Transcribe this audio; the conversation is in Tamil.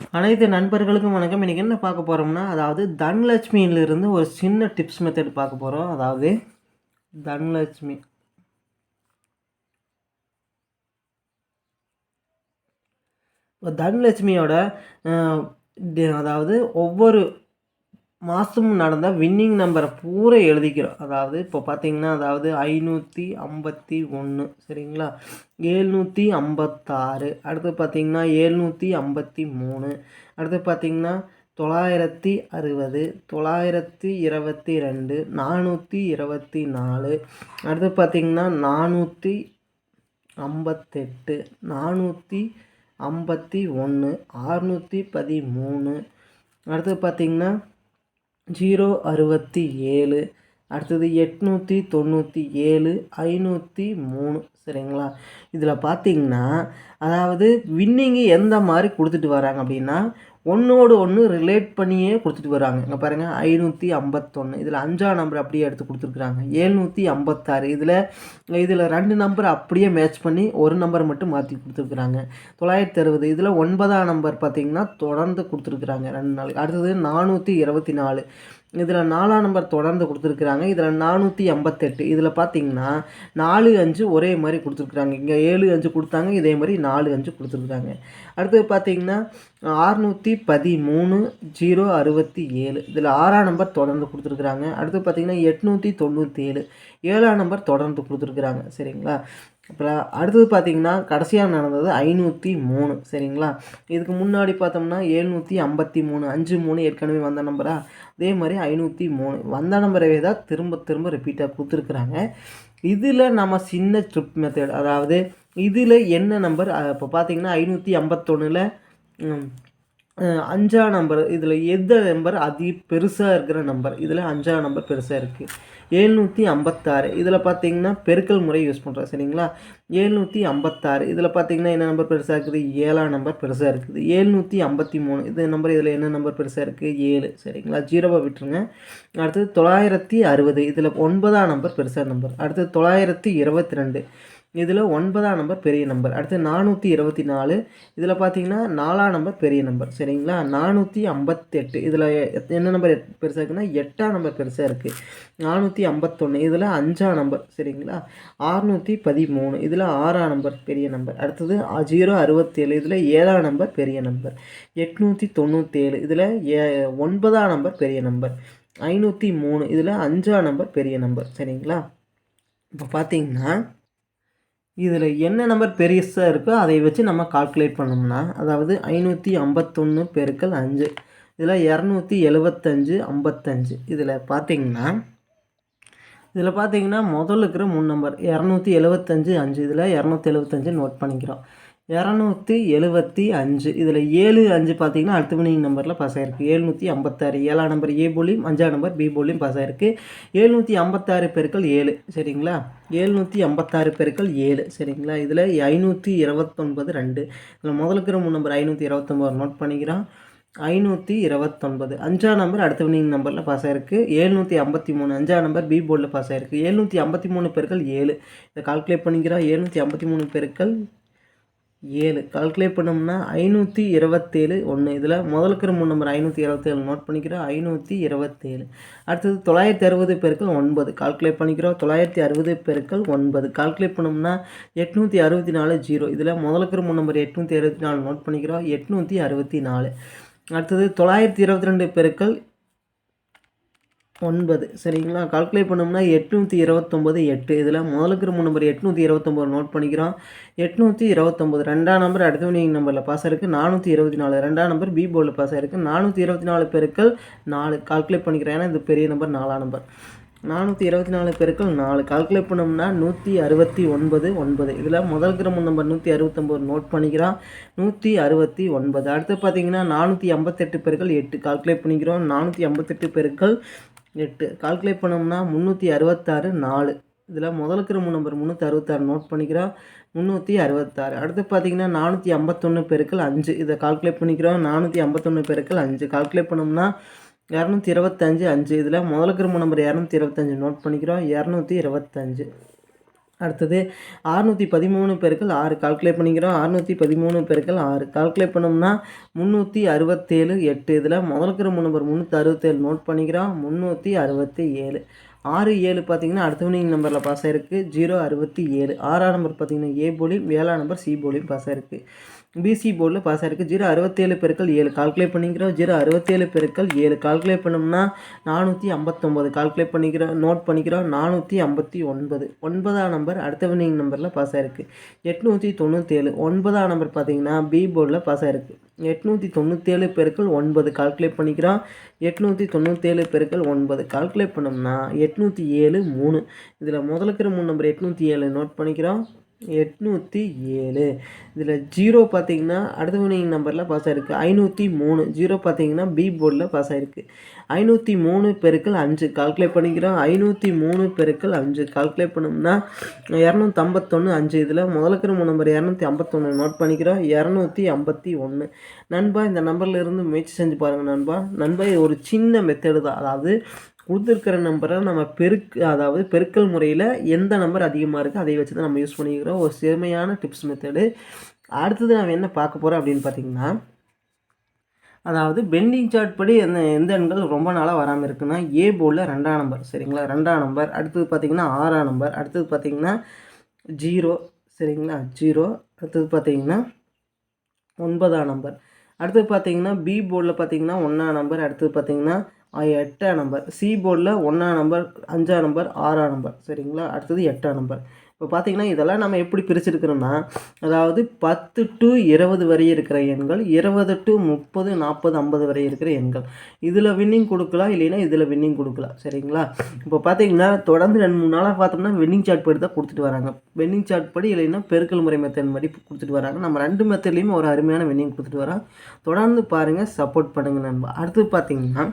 அனைத்து நண்பர்களுக்கும் வணக்கம். இன்றைக்கி என்ன பார்க்க போகிறோம்னா அதாவது தனலட்சுமியிலிருந்து ஒரு சின்ன டிப்ஸ் மெத்தட் பார்க்க போகிறோம் அதாவது தனலட்சுமி. இப்போ தனலட்சுமியோட அதாவது ஒவ்வொரு மாதமும் நடந்த வின்னிங் நம்பரை பூரா எழுதிக்கிறோம். அதாவது இப்போ பார்த்தீங்கன்னா அதாவது ஐநூற்றி ஐம்பத்தி ஒன்று சரிங்களா? ஏழ்நூற்றி ஐம்பத்தாறு அடுத்து பார்த்தீங்கன்னா ஏழ்நூற்றி ஐம்பத்தி மூணு அடுத்து பார்த்தீங்கன்னா தொள்ளாயிரத்தி அறுபது தொள்ளாயிரத்தி இருபத்தி ரெண்டு நானூற்றி இருபத்தி நாலு அடுத்து பார்த்தீங்கன்னா நானூற்றி ஐம்பத்தெட்டு நானூற்றி ஐம்பத்தி ஒன்று ஆறுநூற்றி பதிமூணு அடுத்து பார்த்தீங்கன்னா ஜீரோ அறுபத்தி ஏழு. அடுத்தது எட்நூற்றி தொண்ணூற்றி ஏழு ஐநூற்றி மூணு. சரிங்களா? இதில் பார்த்தீங்கன்னா அதாவது வின்னிங்கு எந்த மாதிரி கொடுத்துட்டு வராங்க அப்படின்னா ஒன்றோடு ஒன்று ரிலேட் பண்ணியே கொடுத்துட்டு வராங்க. இங்கே பாருங்கள் ஐநூற்றி ஐம்பத்தொன்று இதில் அஞ்சாம் நம்பர் அப்படியே எடுத்து கொடுத்துருக்குறாங்க. ஏழ்நூற்றி ஐம்பத்தாறு. இதில் இதில் ரெண்டு நம்பர் அப்படியே மேட்ச் பண்ணி ஒரு நம்பர் மட்டும் மாற்றி கொடுத்துருக்குறாங்க. தொள்ளாயிரத்தி அறுபது. இதில் ஒன்பதாம் நம்பர் பார்த்தீங்கன்னா தொடர்ந்து கொடுத்துருக்குறாங்க. ரெண்டு நாளைக்கு அடுத்தது நானூற்றி இருபத்தி நாலு. இதில் நாலாம் நம்பர் தொடர்ந்து கொடுத்துருக்குறாங்க. இதில் நானூற்றி ஐம்பத்தெட்டு. இதில் பார்த்தீங்கன்னா நாலு அஞ்சு ஒரே மாதிரி கொடுத்துருக்குறாங்க. இங்கே ஏழு அஞ்சு கொடுத்தாங்க. இதே மாதிரி நாலு அஞ்சு கொடுத்துருக்குறாங்க. அடுத்தது பார்த்தீங்கன்னா ஆறுநூற்றி பதிமூணு ஜீரோ அறுபத்தி ஏழு. இதில் ஆறாம் நம்பர் தொடர்ந்து கொடுத்துருக்குறாங்க. அடுத்து பார்த்தீங்கன்னா எட்நூற்றி தொண்ணூற்றி ஏழு ஏழாம் நம்பர் தொடர்ந்து கொடுத்துருக்குறாங்க. சரிங்களா? அப்புறம் அடுத்தது பார்த்திங்கன்னா கடைசியாக நடந்தது ஐநூற்றி மூணு சரிங்களா? இதுக்கு முன்னாடி பார்த்தோம்னா எழுநூற்றி ஐம்பத்தி மூணு அஞ்சு மூணு ஏற்கனவே வந்த நம்பரா? அதே மாதிரி ஐநூற்றி மூணு. வந்த நம்பரவே தான் திரும்ப திரும்ப ரிப்பீட்டாக கொடுத்துருக்குறாங்க. இதில் நம்ம சின்ன ட்ரிப் மெத்தட் அதாவது இதில் என்ன நம்பர் இப்போ பார்த்தீங்கன்னா ஐநூற்றி ஐம்பத்தொன்னில் அஞ்சாம் நம்பர் இதில் எந்த நம்பர் அதி பெருசாக இருக்கிற நம்பர்? இதில் அஞ்சாம் நம்பர் பெருசாக இருக்குது ஏழ்நூற்றி ஐம்பத்தாறு இதில் பார்த்தீங்கன்னா பெருக்கல் முறை யூஸ் பண்ணுறோம் சரிங்களா? ஏழ்நூற்றி ஐம்பத்தாறு இதில் பார்த்தீங்கன்னா என்ன நம்பர் பெருசாக இருக்குது? ஏழாம் நம்பர் பெருசாக இருக்குது. ஏழ்நூற்றி ஐம்பத்தி மூணு இது நம்பர் இதில் என்ன நம்பர் பெருசாக இருக்குது ஏழு சரிங்களா? ஜீரோவை விட்டுருங்க. அடுத்தது தொள்ளாயிரத்தி அறுபது இதில் ஒன்பதாம் நம்பர் பெருசாக நம்பர். அடுத்தது தொள்ளாயிரத்தி இருபத்தி ரெண்டு இதில் ஒன்பதாம் நம்பர் பெரிய நம்பர் அடுத்து நானூற்றி இருபத்தி நாலு. இதில் பார்த்தீங்கன்னா நாலாம் நம்பர் பெரிய நம்பர் சரிங்களா? நானூற்றி ஐம்பத்தெட்டு. இதில் என்ன நம்பர் பெருசாக இருக்குன்னா எட்டாம் நம்பர் பெருசாக இருக்குது நானூற்றி ஐம்பத்தொன்று இதில் அஞ்சாம் நம்பர் சரிங்களா? ஆறுநூற்றி பதிமூணு. இதில் ஆறாம் நம்பர் பெரிய நம்பர் அடுத்தது ஜீரோ அறுபத்தேழு. இதில் ஏழாம் நம்பர் பெரிய நம்பர் எட்நூற்றி தொண்ணூற்றேழு இதில் ஏ ஒன்பதாம் நம்பர் பெரிய நம்பர் ஐநூற்றி மூணு. இதில் அஞ்சாம் நம்பர் பெரிய நம்பர் சரிங்களா? இப்போ பார்த்தீங்கன்னா இதில் என்ன நம்பர் பெருசாக இருக்கோ அதை வச்சு நம்ம கால்குலேட் பண்ணோம்னா அதாவது ஐநூற்றி ஐம்பத்தொன்று பெருக்கல் அஞ்சு. இதில் இரநூத்தி எழுபத்தஞ்சு ஐம்பத்தஞ்சு. இதில் பார்த்தீங்கன்னா இதில் பார்த்தீங்கன்னா முதல்ல இருக்கிற மூணு நம்பர் இரநூத்தி எழுவத்தஞ்சு அஞ்சு. இதில் இரநூத்தி எழுபத்தஞ்சு நோட் பண்ணிக்கிறோம். இரநூத்தி எழுபத்தி அஞ்சு. இதில் ஏழு அஞ்சு பார்த்தீங்கன்னா அடுத்த வினிங் நம்பரில் பாஸ் ஏழ்நூற்றி எழுநூற்றி ஐம்பத்தாறு. ஏழாம் நம்பர் ஏ போலியும் அஞ்சாம் நம்பர் பி போலியும் பாஸ் ஏழ்நூற்றி எழுநூற்றி ஐம்பத்தாறு பெருக்கள் ஏழு சரிங்களா? எழுநூற்றி ஐம்பத்தாறு பெருக்கள் ஏழு சரிங்களா? இதில் ஐநூற்றி இருபத்தொன்பது ரெண்டு. இதில் முதல்ல இருக்கிற மூணு நம்பர் ஐநூற்றி இருபத்தொம்பது நோட் பண்ணிக்கிறான். ஐநூற்றி இருபத்தொன்பது. அஞ்சாம் நம்பர் அடுத்த வினிங் நம்பரில் பாஸ் ஆயிருக்கு. ஏழ்நூற்றி ஐம்பத்தி மூணு. அஞ்சாம் நம்பர் பி போர்டில் பாஸ் ஆயிருக்கு. ஏழ்நூற்றி ஐம்பத்தி மூணு பெருக்கள் ஏழு. இதை கால்குலேட் பண்ணிக்கிறோம் ஏழ்நூற்றி ஐம்பத்தி மூணு பெருக்கள் ஏழு. கால்குலேட் பண்ணோம்னா ஐநூற்றி இருபத்தேழு. ஒன்று இதில் முதல் இருக்கிற மூணு நம்பர் ஐநூற்றி இருபத்தேழு நோட் பண்ணிக்கிறோம். ஐநூற்றி இருபத்தேழு. அடுத்தது தொள்ளாயிரத்தி அறுபது பெருக்கள் ஒன்பது. கால்குலேட் பண்ணிக்கிறோம். தொள்ளாயிரத்தி அறுபது பெருக்கள் ஒன்பது. கால்குலேட் பண்ணோம்னா எட்நூற்றி அறுபத்தி நாலு ஜீரோ இதில் முதல் இருக்கிற மூணு நம்பர் எட்நூற்றி அறுபத்தி நாலு நோட் பண்ணிக்கிறோம். எட்நூற்றி அறுபத்தி நாலு. அடுத்தது தொள்ளாயிரத்தி இருபத்தி ரெண்டு பெருக்கள் ஒன்பது. சரிங்களா? கால்குலேட் பண்ணோம்னா எட்நூற்றி இருபத்தொம்போது எட்டு. இதில் முதலுக்கு இருக்கிற மூணு நம்பர் எட்நூற்றி இருபத்தொம்போது நோட் பண்ணிக்கிறோம். எட்நூற்றி இருபத்தொம்போது. ரெண்டாம் நம்பர் அடுத்த வினிங் நம்பரில் பாஸ் ஆயிருக்கு. நானூற்றி இருபத்தி நாலு. ரெண்டாம் நம்பர் பி போர்டில் பாஸ் ஆயிருக்கு. நானூற்றி இருபத்தி நாலு பெருக்கள் நாலு. கால்குலேட் பண்ணிக்கிறேன். ஏன்னா இது பெரிய நம்பர் நாலாம் நம்பர் நானூற்றி இருபத்தி நாலு பெருக்கள் நாலு. கால்குலேட் பண்ணோம்னா நூற்றி அறுபத்தி ஒன்பது ஒன்பது. இதில் முதல் கிரம நம்பர் நூற்றி அறுபத்தொம்போது நோட் பண்ணிக்கிறோம். நூற்றி அறுபத்தி ஒன்பது. அடுத்து பார்த்தீங்கன்னா நானூற்றி ஐம்பத்தெட்டு பெருக்கள் எட்டு. கால்குலேட் பண்ணிக்கிறோம். நானூற்றி ஐம்பத்தெட்டு பெருக்கள் எட்டு. கால்குலேட் பண்ணோம்னா முந்நூற்றி அறுபத்தாறு நாலு. இதில் முதல் இருக்கிற நம்பர் முந்நூற்றி அறுபத்தாறு நோட் பண்ணிக்கிறோம் முந்நூற்றி அறுபத்தாறு. அடுத்து பார்த்தீங்கன்னா நானூற்றி ஐம்பத்தொன்று பெருக்கள் அஞ்சு. இதை கால்குலேட் பண்ணிக்கிறோம். நானூற்றி ஐம்பத்தொன்று பெருக்கள் அஞ்சு. கால்குலேட் பண்ணோம்னா இரநூத்தி இருபத்தஞ்சு அஞ்சு. இதில் முதல் இருக்கிற நம்பர் இரநூத்தி இருபத்தஞ்சு நோட் பண்ணிக்கிறோம். இரநூத்தி இருபத்தஞ்சு. அடுத்தது அறுநூற்றி பதிமூணு பெருக்கள் ஆறு கால்குலேட் பண்ணிக்கிறோம். அறுநூற்றி பதிமூணு பெருக்கள் ஆறு. கால்குலேட் பண்ணோம்னா முந்நூற்றி அறுபத்தேழு எட்டு. இதில் முதல்கிற நம்பர் முந்நூற்றி அறுபத்தேழு நோட் பண்ணிக்கிறோம். முந்நூற்றி அறுபத்தி ஏழு ஆறு ஏழு பார்த்தீங்கன்னா அடுத்த வினிங் நம்பரில் பாஸ் ஆயிருக்கு ஜீரோ அறுபத்தி ஏழு. ஆறாம் நம்பர் பார்த்தீங்கன்னா ஏ போலியும் ஏழாம் நம்பர் சி போலியும் பாஸ் ஆயிருக்கு பிசி போர்டில் பாஸ் ஆகிருக்கு ஜீரோ அறுபத்தேழு பெருக்கள் ஏழு. கால்குலேட் பண்ணிக்கிறோம். ஜீரோ அறுபத்தேழு பெருக்கள் ஏழு. கால்குலேட் பண்ணோம்னா நானூற்றி ஐம்பத்தொம்போது கால்குலேட் பண்ணிக்கிறோம். நோட் பண்ணிக்கிறோம். நானூற்றி ஐம்பத்தி ஒன்பது. ஒன்பதாம் நம்பர் அடுத்த வினிங் நம்பரில் பாஸ் ஆகிருக்கு எட்நூற்றி தொண்ணூற்றேழு ஒன்பதாம் நம்பர் பார்த்தீங்கன்னா பி போர்டில் பாஸ் ஆகிருக்கு எட்நூற்றி தொண்ணூற்றேழு பெருக்கள் ஒன்பது. கால்குலேட் பண்ணிக்கிறோம். எட்நூற்றி தொண்ணூற்றேழு பெருக்கள் ஒன்பது. கால்குலேட் பண்ணோம்னா எட்நூற்றி ஏழு மூணு. இதில் முதலுக்கிற மூணு நம்பர் எட்நூற்றி ஏழு. நோட் பண்ணிக்கிறோம். எட்நூற்றி ஏழு. இதில் ஜீரோ பார்த்தீங்கன்னா அடுத்த வினிங் நம்பரில் பாஸ் ஆகிருக்கு ஐநூற்றி மூணு. ஜீரோ பார்த்தீங்கன்னா பி போர்டில் பாஸ் ஆகிருக்கு ஐநூற்றி மூணு பெருக்கள் அஞ்சு. கால்குலேட் பண்ணிக்கிறோம். ஐநூற்றி மூணு பெருக்கள் அஞ்சு. கால்குலேட் பண்ணோம்னா இரநூத்தம்பத்தொன்று அஞ்சு. இதில் முதலுக்கிற மூணு நம்பர் இரநூத்தி ஐம்பத்தொன்று நோட் பண்ணிக்கிறோம். இரநூத்தி ஐம்பத்தி ஒன்று நண்பா இந்த நம்பர்லேருந்து முயற்சி செஞ்சு பாருங்கள் நண்பா. நண்பா இது ஒரு சின்ன மெத்தடு தான். அதாவது கொடுத்துருக்கிற நம்பரை நம்ம பெருக்கு அதாவது பெருக்கல் முறையில் எந்த நம்பர் அதிகமாக இருக்குது அதை வச்சு தான் நம்ம யூஸ் பண்ணிக்கிறோம். ஒரு செமையான டிப்ஸ் மெத்தடு அடுத்தது நம்ம என்ன பார்க்க போகிறோம் அப்படின்னு பார்த்தீங்கன்னா அதாவது பெண்டிங் சார்ட் படி எந்த எந்த எண்கள் ரொம்ப நாளாக வராமல் இருக்குன்னா ஏ போர்டில் ரெண்டாம் நம்பர் சரிங்களா? ரெண்டாம் நம்பர் அடுத்தது பார்த்திங்கன்னா ஆறாம் நம்பர் அடுத்தது பார்த்திங்கன்னா ஜீரோ சரிங்களா? ஜீரோ அடுத்தது பார்த்திங்கன்னா ஒன்பதாம் நம்பர் அடுத்தது பார்த்திங்கன்னா பி போர்டில் பார்த்தீங்கன்னா ஒன்றாம் நம்பர் அடுத்தது பார்த்தீங்கன்னா எட்டாம் நம்பர் சி போர்டில் ஒன்றாம் நம்பர் அஞ்சாம் நம்பர் ஆறாம் நம்பர் சரிங்களா? அடுத்தது எட்டாம் நம்பர் இப்போ பார்த்தீங்கன்னா இதெல்லாம் நம்ம எப்படி பிரிச்சிருக்கிறோம்னா அதாவது பத்து டு இருபது வரை இருக்கிற எண்கள் இருபது டு முப்பது நாற்பது ஐம்பது வரை இருக்கிற எண்கள். இதில் வின்னிங் கொடுக்கலாம் இல்லைன்னா இதில் வின்னிங் கொடுக்கலாம். சரிங்களா? இப்போ பார்த்தீங்கன்னா தொடர்ந்து ரெண்டு மூணு நாளாக பார்த்தோம்னா வின்னிங் சார்ட் படி தான் கொடுத்துட்டு வராங்க. வின்னிங் சார்ட் படி இல்லைன்னா பெருக்கல் முறை மெத்தட் படி கொடுத்துட்டு வராங்க. நம்ம ரெண்டு மெத்தட்லேயுமே ஒரு அருமையான வின்னிங் கொடுத்துட்டு வரோம். தொடர்ந்து பாருங்கள் சப்போர்ட் பண்ணுங்கள் நண்பா. அடுத்து பார்த்தீங்கன்னா